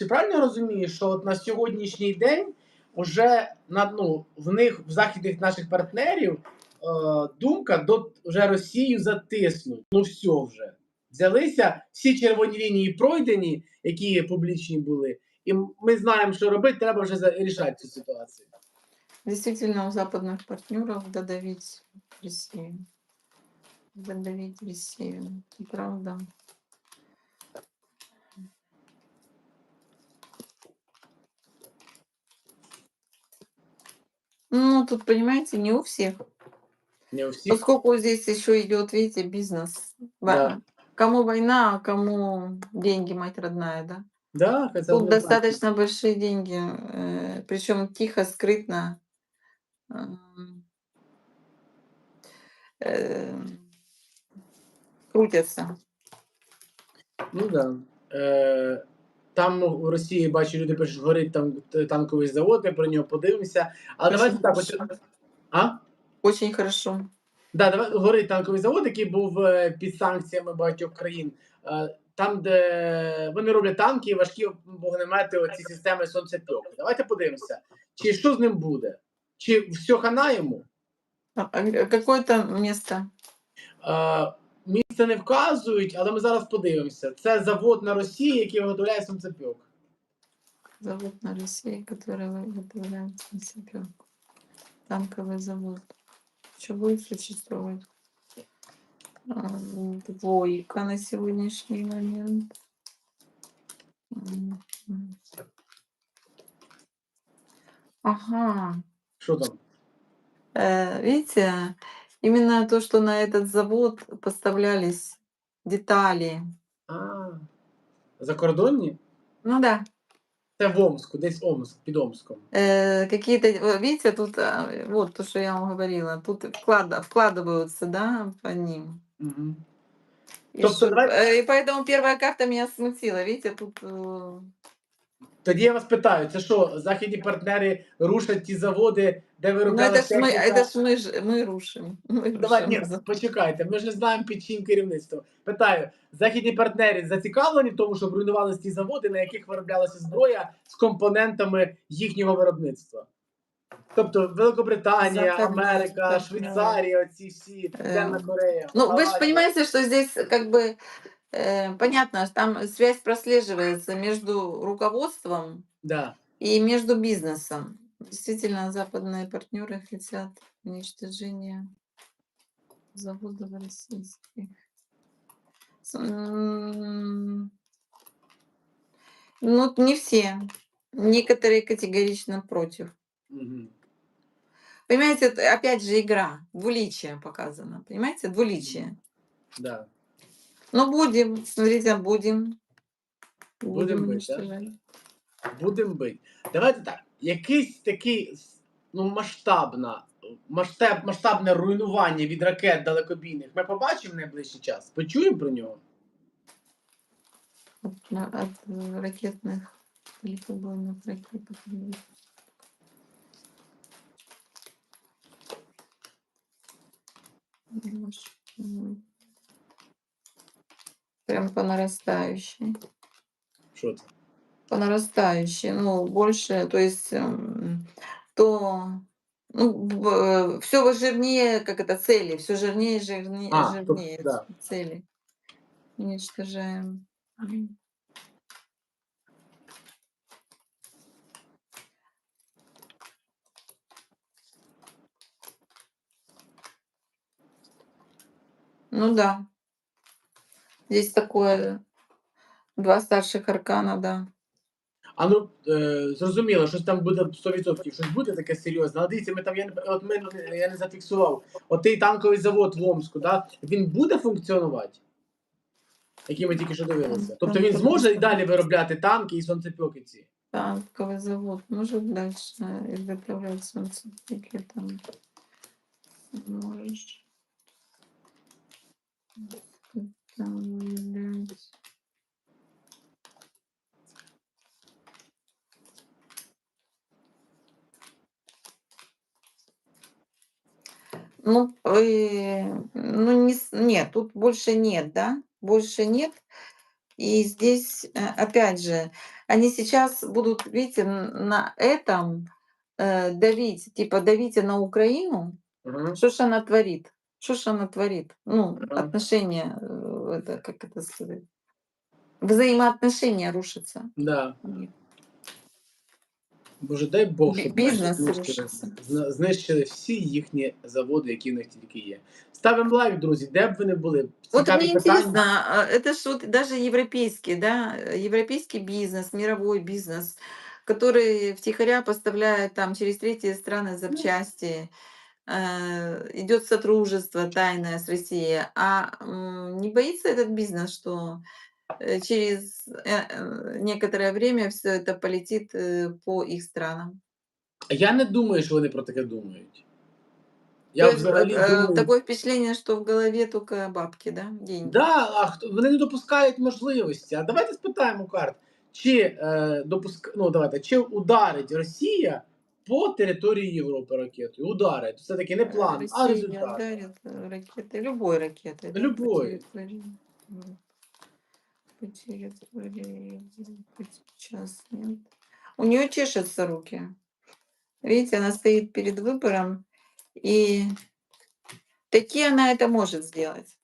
чи правильно я розумію, що от на сьогоднішній день уже на ну, в них в західних наших партнерів е, думка до вже Росію затиснуть. Ну все вже. Взялися всі червоні лінії пройдені, які публічні були, і ми знаємо, що робити, треба вже рішати цю ситуацію. Действительно, у западных партнеров додавить Россию. Додавить Россию. Правда. Ну, тут, понимаете, не у всех. Не у всіх. Поскольку здесь еще идет, видите, бизнес. Да. Кому война, а кому деньги, мать родная, да? Да, це Тут достаточно большие деньги, причем тихо, скрытно. м, э, Крутятся. Ну да. Е, там в Росії бачу, люди пишуть, горить там танковий завод, ми про нього подивимося. Але давайте так, ось, а? Очень хорошо. Да, давай горить танковий завод, який був е, під санкціями багатьох країн. Е, Там, де вони роблять танки, важкі вогнемети, оці системи сонцепьок. Давайте подивимося, чи що з ним буде? Чи все хана йому? А, а Какое-то место Е, Місце не вказують, але ми зараз подивимося. Це завод на Росії, який виготовляє сонцепьок. Завод на России, который выготовляет себе танковый завод. Что будет существовать? А, Двойка на сегодняшний момент. М, м. Ага. Що там? Э, Видите, именно то, что на этот завод поставлялись детали. А, закордонні? Ну да, Це в Омску, десь Омск, під Омском. Э, какие-то, э, видите, тут а, вот то, что я вам говорила, тут вклад, вкладываются, да, по ним. Угу. И, Тобто чтоб- давай- э, и поэтому первая карта меня смутила, видите, тут э, Тоді я вас питаю, це що, західні партнери рушать ті заводи, де ну виробляли это ж мы, техніка? это ж мы, ж- мы рушим. Мы Давай, рушим ні, за- почекайте, ми ж не знаємо під чим керівництво. Питаю, західні партнери зацікавлені в тому, щоб руйнувалися ті заводи, на яких вироблялася зброя з компонентами їхнього виробництва. Тобто Великобританія, Західні Америка, партнери. Швейцарія, оці всі, Південна Ем, Корея. Ну, вы же Малайзія. понимаете, что здесь как бы э, понятно, что там связь прослеживается между руководством Да. и между бизнесом. Действительно, западные партнеры хотят уничтожения заводов российских. Ну, не все. Некоторые категорично против. Угу. Понимаете, это опять же игра, двуличие показано. Понимаете, двуличие. Да. Ну, будем, смотрите, будем. Будем быть, да? Будемо бити. Давайте так. Якийсь такий ну, масштабна, масштаб, масштабне руйнування від ракет далекобійних ми побачимо в найближчий час. Почуємо про нього. От, на- от э, ракетных далекобойных ракет. Наш, м, Прям по нарастающей. Що це? По нарастающей. Ну, больше, то есть м, то ну, все жирнее, как это, цели, все жирнее, жирнее, А, жирнее да. цели. Уничтожаем. Ну да. Здесь такое два старших аркана, да. А ну е, зрозуміло, щось там буде 100%, щось буде таке серйозне. Але дивіться, ми там я не от ми я не зафіксував. От той танковий завод в Омску, да, він буде функціонувати? Який ми тільки що дивилися. Тобто він зможе і далі виробляти танки і сонцепьоки ці. Танковый завод может дальше изготовлять солнцепеки там. Можешь. изготовлять. Ну, э, ну не, нет, тут больше нет, да? Больше нет. И здесь, э, опять же, они сейчас будут, видите, на этом э, давить, типа давите на Украину, Мгм. что ж она творит, что ж она творит, ну, Ага. отношения, э, это, как это сказать, взаимоотношения рушатся. Да. них. Боже, дай Бог, Бі- щоб бізнес наші знищили, рушиться. зна- знищили всі їхні заводи, які в них тільки є. Ставимо лайк, друзі, де б ви не були. Вот Цікаві мне питання. интересно, а, это ж вот даже европейский, да, э, европейский бизнес, мировой бизнес, который втихаря поставляет там через третьи страны запчасти, э, идет сотрудничество тайное с Россией. А м, не боится этот бизнес, что э, через э, э, некоторое время все это полетит э, по их странам? Я не думаю, що вони про таке думають. Я То есть, взагалі э, думаю. такое впечатление, что в голове только бабки, да, деньги. Да, а хто вони не допускають можливості. А давайте спитаємо карт, чи е, допуск... ну, давайте, чи ударить Росія по території Європи ракетою? Ударить. Все таки не Э, план, а Россия результат. ударит э, ракетой, любой ракетой. да, по территории. Сейчас нет. У нее чешутся руки. Видите, она стоит перед выбором, и такие она это может сделать.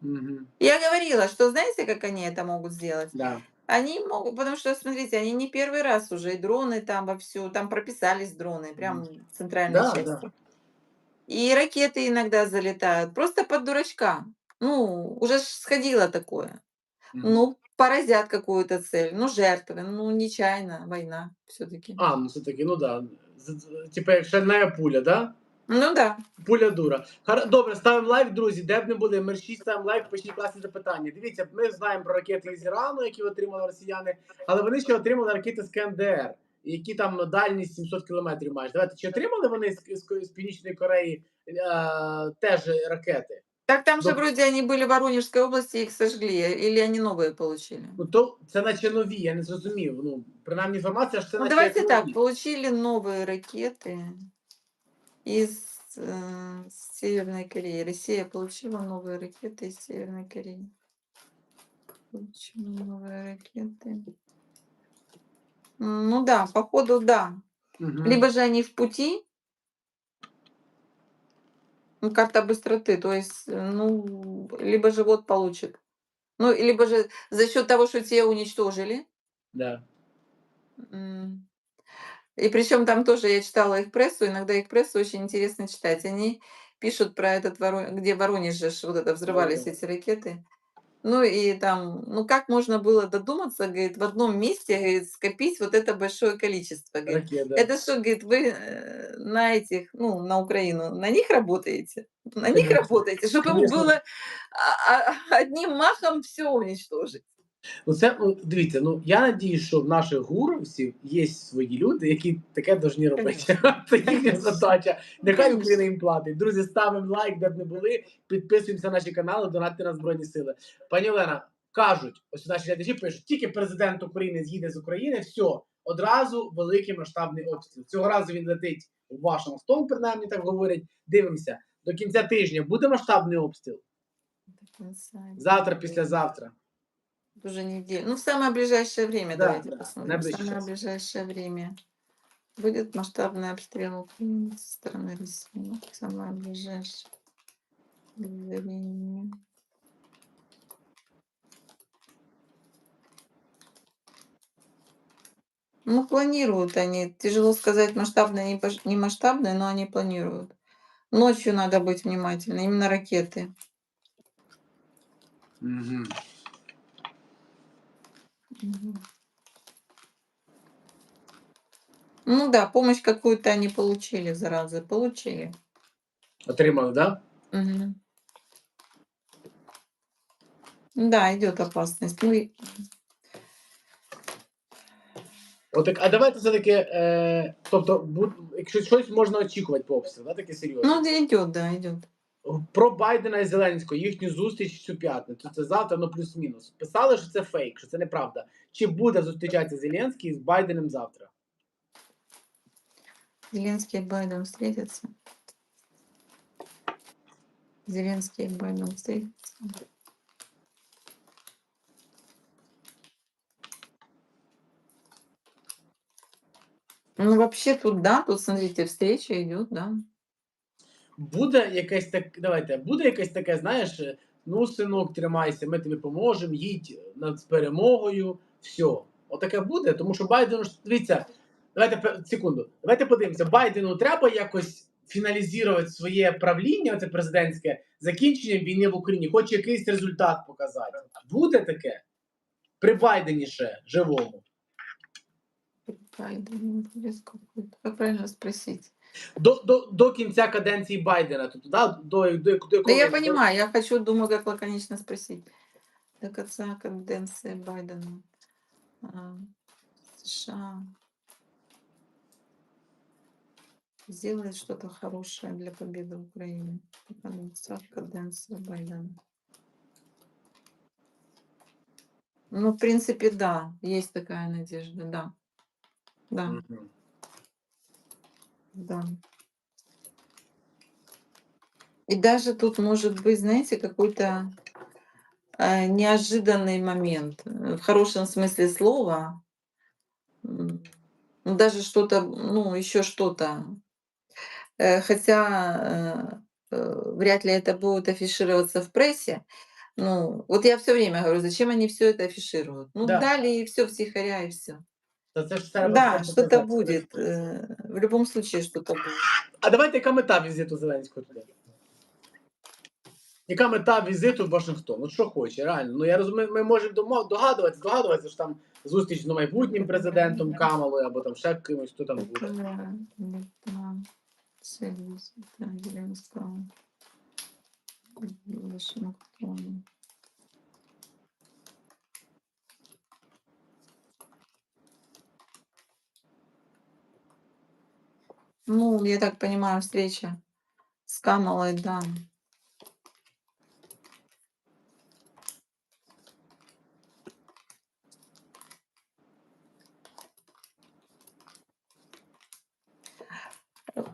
Угу. Я говорила, что знаете, как они это могут сделать? Да. Они могут, потому что, смотрите, они не первый раз уже, и дроны там вовсю, там прописались дроны, прям в центральной Да, части. да. И ракеты иногда залетают, просто под дурачка. Ну, уже сходило такое. Ну, поразят какую-то цель, ну, жертвы, ну, нечаянно, война все-таки. А, ну все таки, ну да. Типа як шальна пуля, да? Ну да. Пуля дура. Хар- Добре, ставимо лайк, друзі. Де б не були, мерщі ставимо лайк, пишіть класні запитання. Дивіться, ми знаємо про ракети з Ірану, які отримали росіяни, але вони ще отримали ракети з КНДР, які там дальність 700 кілометрів майже. Давайте, чи отримали вони з, з, з Північної Кореї е, теж ракети? Так там же Доб- вроде они были в Воронежской области, их сожгли, или они новые получили? Ну то це наче нові, я не зрозумів. Ну, принаймні інформація, що це Ну, наче давайте як так, нові. получили новые ракеты из э, Северной Кореи. Россия получила новые ракеты из Северной Кореи. Получила новые ракеты. М, Ну да, походу да. Мгм. Либо же они в пути. ну, карта быстроты, то есть, э, ну, либо же вот получит. Ну, либо же за счет того, что те уничтожили, Да. И причем там тоже я читала их прессу, иногда их прессу очень интересно читать. Они пишут про этот Воро где в Воронеже ж вот это взрывались Да-да. эти ракеты. Ну и там, ну как можно было додуматься, говорит, в одном месте, говорит, скопить вот это большое количество, говорит. Ракет, да. Это что, говорит, вы э, на этих, ну, на Украину, на них работаете? На них Конечно. работаете, чтобы Конечно. было а, а, одним махом все уничтожить. Ну, це ну, дивіться, ну я надію, що в наших гуровців є свої люди, які таке повинні робити. Це їхня задача. Нехай Україна їм платить. Друзі, ставимо лайк, де б не були. Підписуємося на наші канали, донатьте на Збройні Сили. Пані Олена, кажуть, ось наші глядачі пишуть, тільки президент України з'їде з України, все, одразу великий масштабний обстріл. Цього разу він летить в Вашингтон, принаймні так говорять. Дивимося. До кінця тижня буде масштабний обстріл. Завтра, післязавтра. Уже неделю. Ну, в самое ближайшее время Да, давайте да, посмотрим. В самое ближайшее. время будет масштабный обстрел Украины со стороны России. Ну, в самое ближайшее время. Ну, планируют они. Тяжело сказать, масштабные, не масштабные, но они планируют. Ночью надо быть внимательным, именно ракеты. Угу. Ну да, помощь какую-то они получили, заразы, получили. Отримали? Да? Мгм. Да, идет опасность. Ну, и- так, а давайте все-таки, е, тобто, бу- якщо щось можна очікувати по обстрілу, да, таке серйозне. ну идет, да, идет. про Байдена і Зеленського їхню зустріч цю п'ятницю. Це завтра, ну плюс-мінус. Писали, що це фейк, що це неправда. Чи буде зустрічатися Зеленський з Байденом завтра? Зеленский и Байден встретятся. Зеленский и Байден встретятся. Ну, вообще тут, да, тут, смотрите, встреча идет, да. Буде якесь так, давайте, буде якесь таке, знаєш, ну, синок, тримайся, ми тобі поможемо, їдь над перемогою, все. Отаке буде, тому що Байдену ж дивіться, давайте секунду, давайте подивимося. Байдену треба якось фіналізувати своє правління, це президентське, закінченням війни в Україні, хоч якийсь результат показати. Буде таке? При Байдені ще живому. Байден, интерес правильно спросить? До, до, до кінця каденції Байдена, тобто, да, до, до, до, до Да я якого- понимаю, я хочу, думаю, как лаконично спросить. До конца каденции Байдена. а, США сделает что-то хорошее для победы Украины. До конца каденции Байдена. Ну, в принципе, да, есть такая надежда, да. Да, Мгм. да. И даже тут может быть, знаете, какой-то э, неожиданный момент, э, в хорошем смысле слова. Ну, даже что-то, ну, еще что-то. Э, Хотя э, э, вряд ли это будет афишироваться в прессе. Ну, вот я все время говорю, зачем они все это афишируют? Ну, Да. дали и все втихаря, и все. Да, что-то будет. э, В любом случае что-то будет. А давайте яка мета візиту Зеленського туди? Яка мета візиту в Вашингтон? Ну що хоче, реально. Ну я розумію, ми можемо догадуватися, догадуватися, що там зустріч з майбутнім президентом Камалою або там ще кимось, хто там буде. Цель Ну, я так понимаю, встреча с Камалой, да.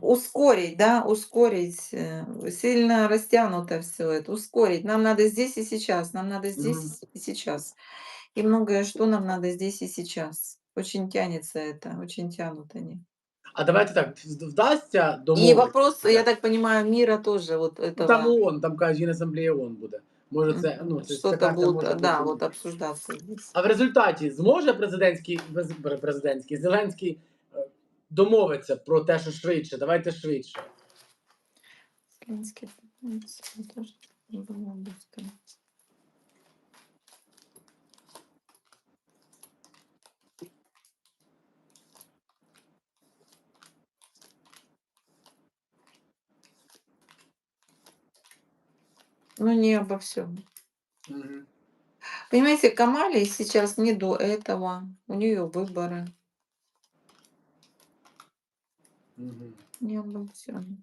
Ускорить, да, ускорить. э, Сильно растянуто все это. Ускорить. Нам надо здесь и сейчас. Нам надо здесь и сейчас. И многое что нам надо здесь и сейчас. Очень тянется это, очень тянут они. А давайте так, вдасться И домовитися. вопрос, я так понимаю, мира тоже вот Ну, этого. Там ООН, там кажуть, Генасамблея ООН буде. Може, це, мгм, ну, це Что-то така, це будет, може да, бути. вот обсуждаться здесь. А в результаті зможе президентський без- президентський Зеленський е, домовитися про те, що швидше, давайте швидше. Зеленский, это тоже было быстро. Ну, не обо всем. Мгм. Понимаете, Камале сейчас не до этого. У нее выборы. Мгм. Не обо всем.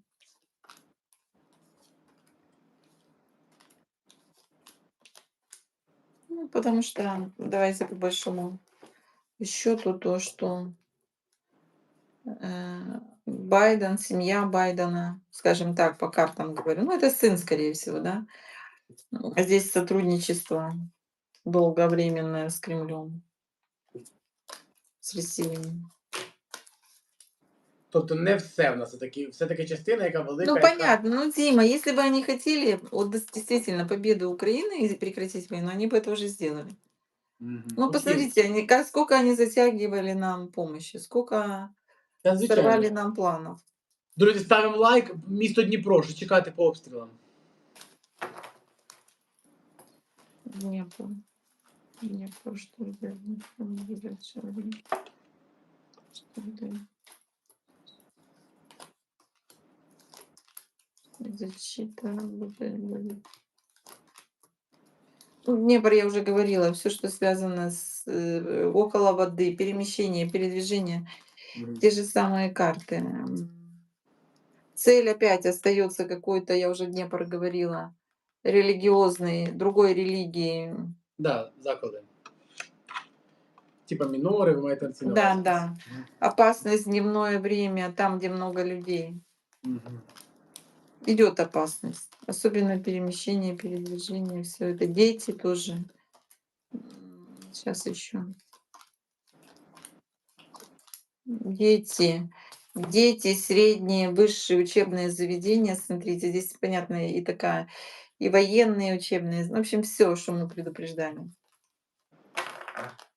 Ну, потому что, давайте по большому счету, то, что э, Байден, семья Байдена, скажем так, по картам говорю, ну, это сын, скорее всего, да. Ну, а Здесь сотрудничество долговременное с Кремлем, с Россией. Тобто не все в нас таки, все таки частина, яка велика. Ну, яка- понятно. Ну, Дима, если бы они хотели вот дес- действительно победу Украины и прекратить войну, они бы это уже сделали. Мгм. Ну, Окей. посмотрите, они, как, сколько они затягивали нам помощи, сколько Та, звичайно. сорвали нам планов. Друзі, ставимо лайк. Місто Дніпро, що чекати по обстрілам. Днепр. Днепр, что это? Что будет сегодня? Что это? Защита работает. Ну, Днепр, я уже говорила, все, что связано с э, около воды, перемещение, передвижение, Мгм. те же самые карты. Цель опять остается какой-то, я уже Днепр говорила, религиозный, другой религии. Да, заклади. Типа мінори, ви маєте на це на Да, увазі. да. Опасность дневное время, там, где много людей. Мгм. Идет опасность. Особенно перемещение, передвижение, все это. Дети тоже. Сейчас еще. Дети. Дети, средние, высшие учебные заведения. Смотрите, здесь понятно и такая, и военные учебные. В общем, все, что мы предупреждали.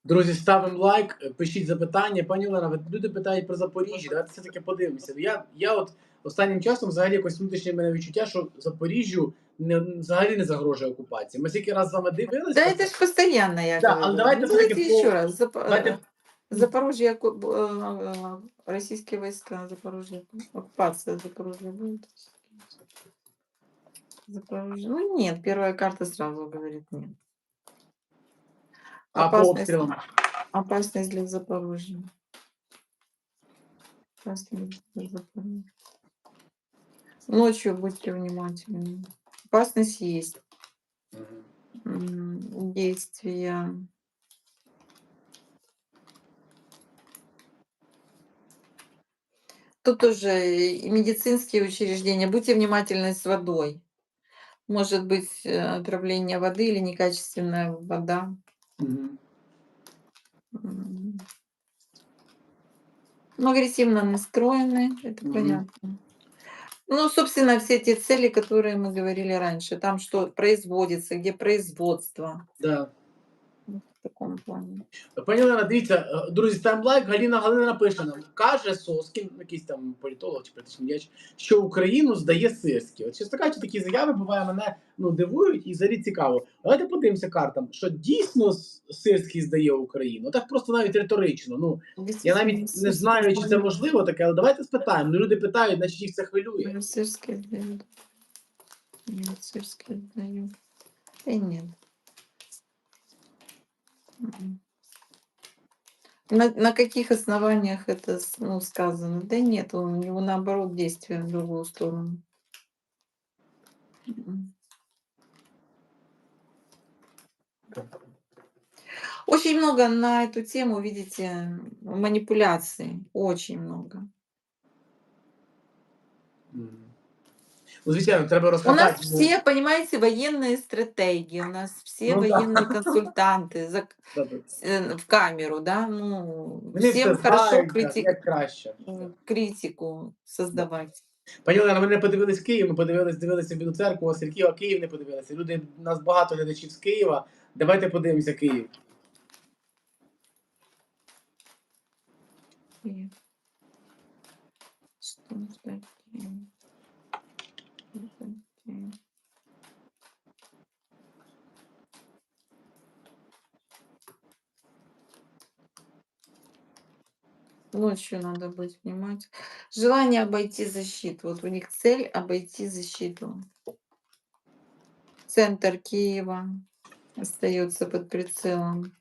Друзі, ставимо лайк, е, пишіть запитання. Пані Олена, ви- люди питають про Запоріжжя. Давайте все-таки подивимося. Ну, Я, я от останнім часом взагалі якось внутрішнє в мене відчуття, що Запоріжжю не, взагалі не загрожує окупація. Ми скільки раз з вами дивилися. Да, это же постоянно, я Да, говорю. а давайте Ну, всё-таки давайте по- еще раз. Зап- давайте- э, Запорожье, оку- э, э, российские войска, Запорожье, оккупация Запорожья будет? Ну нет, первая карта сразу говорит нет. а по Опасность, обстрілам. опасность для Запорожья. Опасность для Запорожья. Ночью будьте внимательны. Опасность есть. М, Действия. Тут тоже и медицинские учреждения. Будьте внимательны с водой. Может быть э, отравление воды или некачественная вода. Ну, агрессивно настроены, это Мгм. понятно. Ну, собственно, все те цели, которые мы говорили раньше. Там что производится, где производство. Да. Вот В таком плане. Пані Олена, дивіться, е, друзі, ставимо лайк. Галіна Галина пише нам, каже Соскін, якийсь там політолог чи політичний діяч, що Україну здає Сирський. От чесно кажучи, такі заяви буває мене ну, дивують і взагалі цікаво. Давайте подивимося картам, що дійсно Сирський здає Україну. Так просто навіть риторично. Ну я навіть не знаю, чи це можливо таке, але давайте спитаємо. Ну люди питають, значить їх це хвилює. Нет, сырские сдают. И нет. Мгм. На, на каких основаниях это ну, сказано? Да нет, у него наоборот действия в другую сторону. Очень много на эту тему, видите, манипуляций. Очень много. Мгм. Ну, звичайно, треба У нас розказати. ну, все, понимаете, военные стратегии, у нас все Ну да. военные консультанты за- добре. с- э, в камеру, да, ну, Вони всем все хорошо знають, так, крити- як краще. м, критику создавать. Пані Олена, ми не подивились Київ, ми подивились, дивилися Білу церкву, Васильків, а Київ не подивилися. Люди, у нас багато глядачів з Києва. Давайте подивимося Київ. И Что М. Ночью надо быть внимательным. Желание обойти защиту. Вот у них цель обойти защиту. Центр Киева остается под прицелом.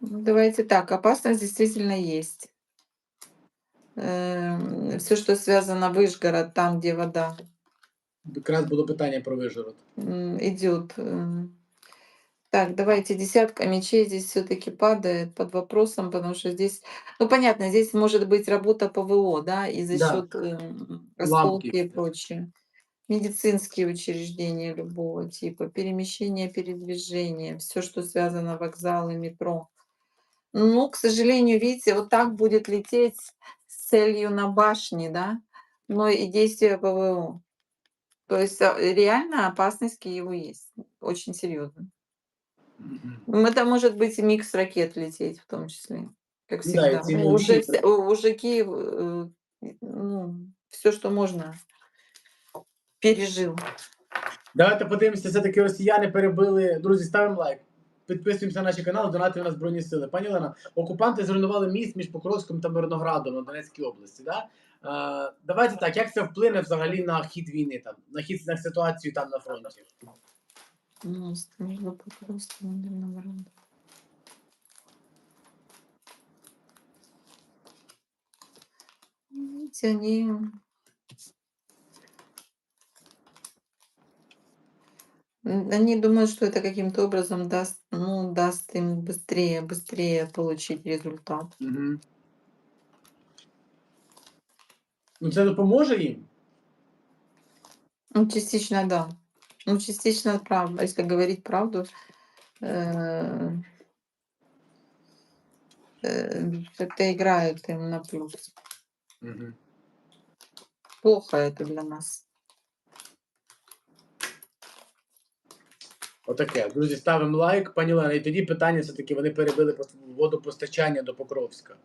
Ну, давайте так, опасность действительно есть. Все, что связано Выжгород, там, где вода, Якраз було питання про Вижгород. идет. Так, давайте десятка мечей здесь все-таки падает под вопросом, потому что здесь, ну понятно, здесь может быть работа ПВО, да, и за Да. счет эм, осколки и Ламки. прочее. Медицинские учреждения любого типа, перемещение, передвижение, все, что связано вокзалы, метро. Ну, к сожалению, видите, вот так будет лететь с целью на башне, да, но и действия ПВО. То есть а, реально опасность Киеву есть, очень серьезно. Мгм. Это может быть и микс ракет лететь в том числе, как Ну да, всегда. эти Ну, уже, уже Киев, э, ну, все, что можно, пережил. Давайте подивимося, все-таки росіяни перебили. Друзі, ставимо лайк. Підписуємося на наші канали, донатимо на Збройні Сили. Пані Олена, окупанти зруйнували міст між Покровськом та Мирноградом на Донецькій області. Да? Е, давайте так, як це вплине взагалі на хід війни, там, на хід на ситуацію там на фронті? Мост между Покровском и Мирноградом. Видите, М, Они думают, что это каким-то образом даст, ну, даст им быстрее, быстрее получить результат. Угу. Ну це допоможе їм? Ну, частично да. Ну, частично правда. Если говорить правду, э, э, это играет им на плюс. Угу. Плохо это для нас. Отаке. Друзі, ставимо лайк, пані Олена. І тоді питання все-таки вони перебили водопостачання до Покровська.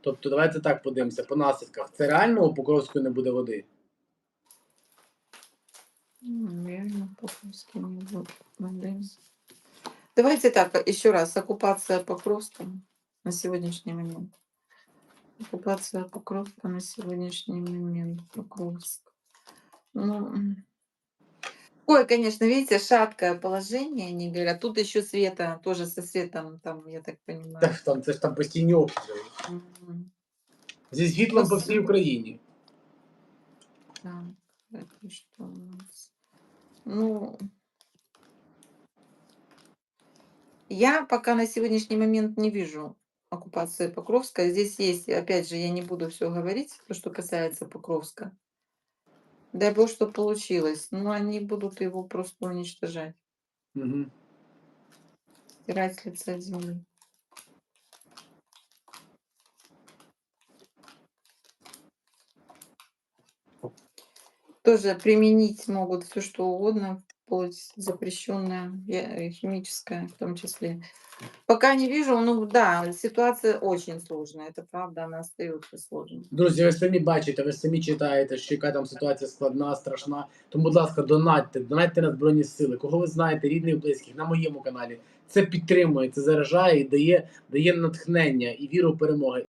Тобто, давайте так подивимося по наслідках. Це реально у Покровську не буде води? М, Реально, не будет воды. Давайте так, еще раз. Оккупация Покровска на сегодняшний момент. Оккупация Покровска на сегодняшний момент. Покровск. Ну. Ой, конечно, видите, шаткое положение, они говорят. Тут еще Света, тоже со Светом, там, я так понимаю. Так, там, це ж там постійні обстріли. Мгм. Зі світлом по всій Україні. Так, это что у нас? Ну, я пока на сегодняшний момент не вижу оккупации Покровска. Здесь есть, опять же, я не буду все говорить, то, что касается Покровска. Дай бог, что получилось. Но они будут его просто уничтожать, Угу. стирать с лица земли. Тоже применить могут все что угодно, вплоть запрещенное, я- э, в том числе. Пока не вижу, ну да, ситуация очень сложная, это правда, она остается сложной. Друзі, ви самі бачите, ви самі читаєте, що яка там ситуація складна, страшна. Тому, будь ласка, донатьте, донатьте на Збройні Сили. Кого ви знаєте, рідних, близьких, на моєму каналі. Це підтримує, це заражає і дає, дає натхнення і віру в перемоги.